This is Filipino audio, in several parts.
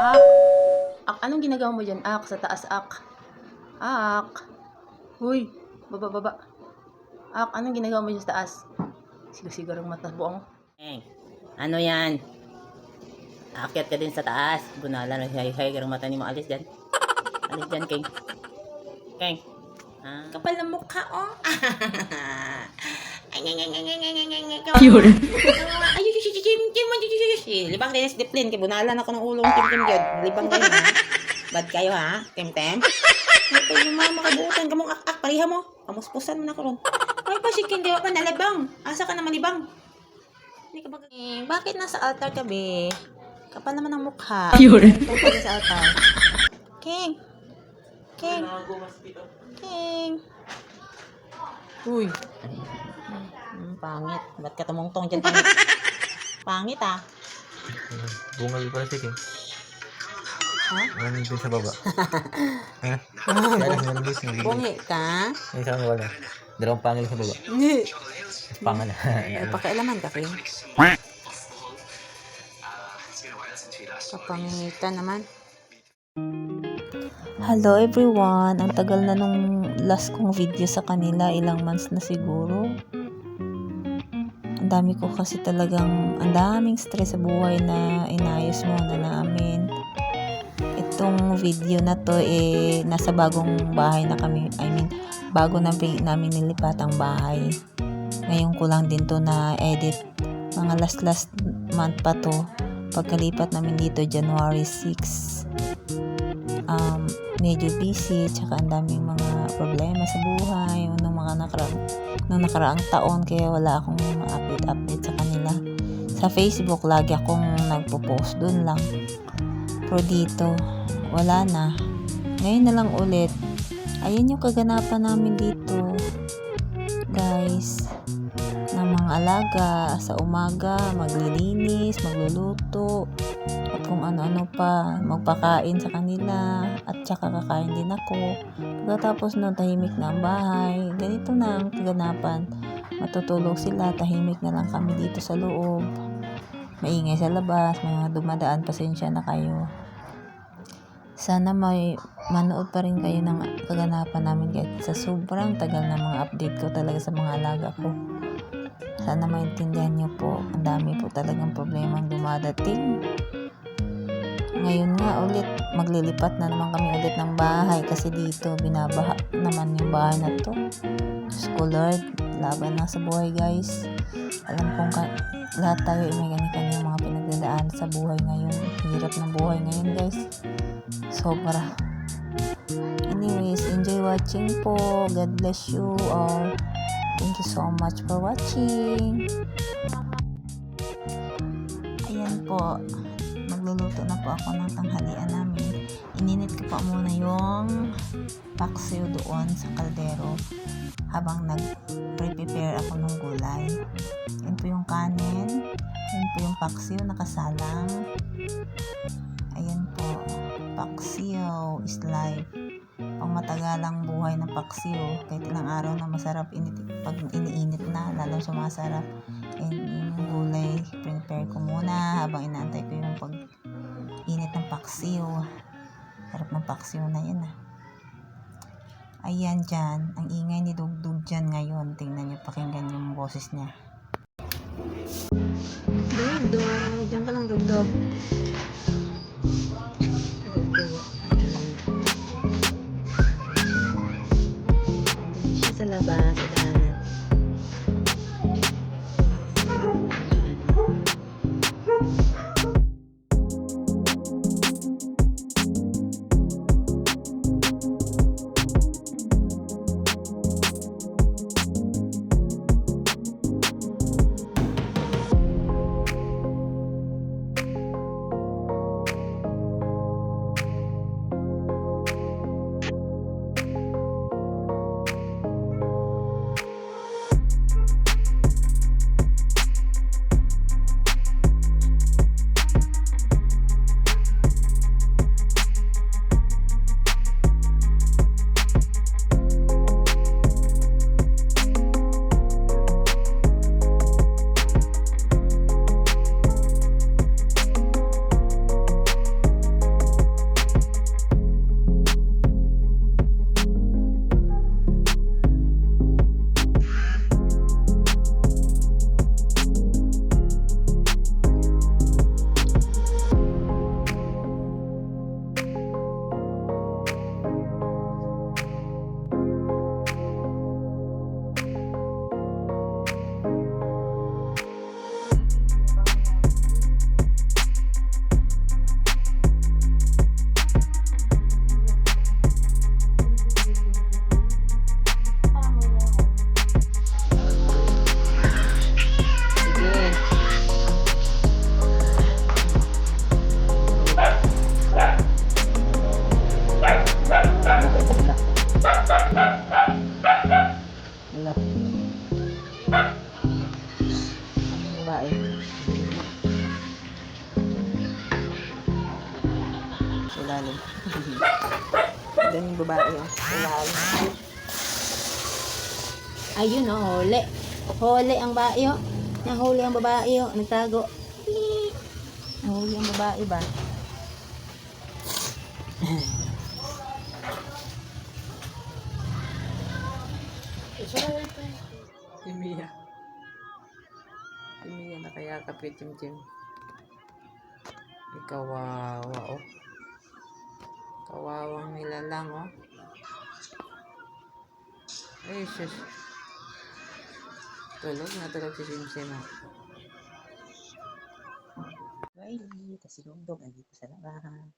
Ak. Ak, anong ginagawa mo dyan? Ak, sa taas, ak. Ak. Uy, baba, baba. Ak, anong ginagawa mo dyan sa taas? Sigaw-sigaw ang mata buong. Eng, ano yan? Aakyat ka din sa taas. Gunala na siya. Hay, ang mata ni mo. Alis dyan. Alis dyan, King. King. Ah. Kapal ng mukha, oh. Ayun. Ayun, si si Jim, Jim, Jim, Libang rinis diplin, kibunalan ako ng ulong Tim Tim Jod. Libang ganyan, ha? Bad kayo, ha? Tim Tim? Ito yung mga makabutan, kamong ak-ak, pariha mo. Kamuspusan mo na ko ron. Ay pa, si Kim, pa nalibang. Asa ka naman libang? Hindi ka ba... Eh, bakit nasa altar kami? Kapal naman ang mukha. Ayun. Tungkol sa altar. King! King! King! Uy! Pangit. Ba't ka tumungtong dyan? Pangit, pangit ah. Bungal pala si King. Ha? Maraming din sa baba. ha? Kaya lang din sa baba. Bungi ka? Yung isang wala. Dalawang pangil sa baba. Hindi. Pangal. Ay, pakialaman ka, King. Kapangitan naman. Hello everyone! Ang tagal na nung last kong video sa kanila, ilang months na siguro. Ang dami ko kasi talagang, ang daming stress sa buhay na inayos muna namin. Itong video na to eh, nasa bagong bahay na kami, I mean, bago na namin nilipat ang bahay. Ngayon ko lang din to na edit. Mga last last month pa to. Pagkalipat namin dito, January 6 um, medyo busy, tsaka ang daming mga problema sa buhay, nung mga nakara nung nakaraang taon, kaya wala akong mga update-update sa kanila. Sa Facebook, lagi akong nagpo-post dun lang. Pero dito, wala na. Ngayon na lang ulit. Ayan yung kaganapan namin dito. Guys, ng mga alaga sa umaga, maglilinis, magluluto, kung ano-ano pa, magpakain sa kanila, at saka kakain din ako. Pagkatapos nun, tahimik na ang bahay. Ganito na ang kaganapan. Matutulog sila, tahimik na lang kami dito sa loob. Maingay sa labas, mga dumadaan, pasensya na kayo. Sana may manood pa rin kayo ng kaganapan namin kahit sa sobrang tagal na mga update ko talaga sa mga alaga ko. Sana maintindihan niyo po. Ang dami po talagang problema ang dumadating. Ngayon nga ulit, maglilipat na naman kami ulit ng bahay kasi dito binabaha naman yung bahay na to. Ko Lord, laban na sa buhay guys. Alam kong ka- lahat tayo ay may kanya-kanyang mga pinagdadaan sa buhay ngayon. Hirap ng buhay ngayon guys. Sobra. Anyways, enjoy watching po. God bless you all. Thank you so much for watching. Ayan po. Magluluto na po ako ng tanghalian namin. Ininit ko pa muna yung paksiw doon sa kaldero habang nag-prepare ako ng gulay. Yan po yung kanin. Yan po yung paksiw nakasalang. Ayan po. Paksiw is life. Pang matagalang buhay ng paksiw. Kahit ilang araw na masarap init, pag iniinit na, lalong sumasarap. And yung gulay, prepare ko muna habang inaantay paksiw. Harap ng paksiw na yan ah. Ayan dyan, ang ingay ni Dugdug dyan ngayon. Tingnan niyo, pakinggan yung boses niya. Dugdug, dyan ka lang Dugdug. nila. Ang bae. Ilalim. Diyan yung babae. Ilalim. Ayun o, oh, huli. Huli ang bae o. Oh. Nahuli ang babae o. Oh. Nagtago. Nahuli ang babae ba? Si Mia. Si Mia nakayakap kay Chim Chim. Ay, kawawa, oh. Kawawang nila lang, oh. Ay, sus. Tulog na tulog si Sim Sim, oh. Riley, tas si Dogdog, nandito sa labahan.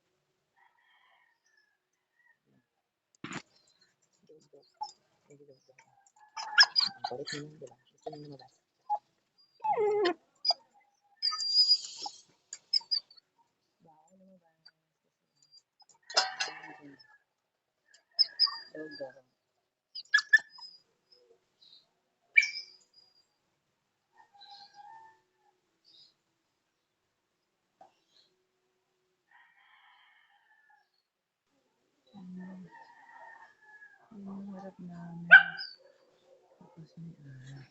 Dogdog. Ay, si Dogdog. Ang kulit niya, di ba? Gusto niya 我心你的人。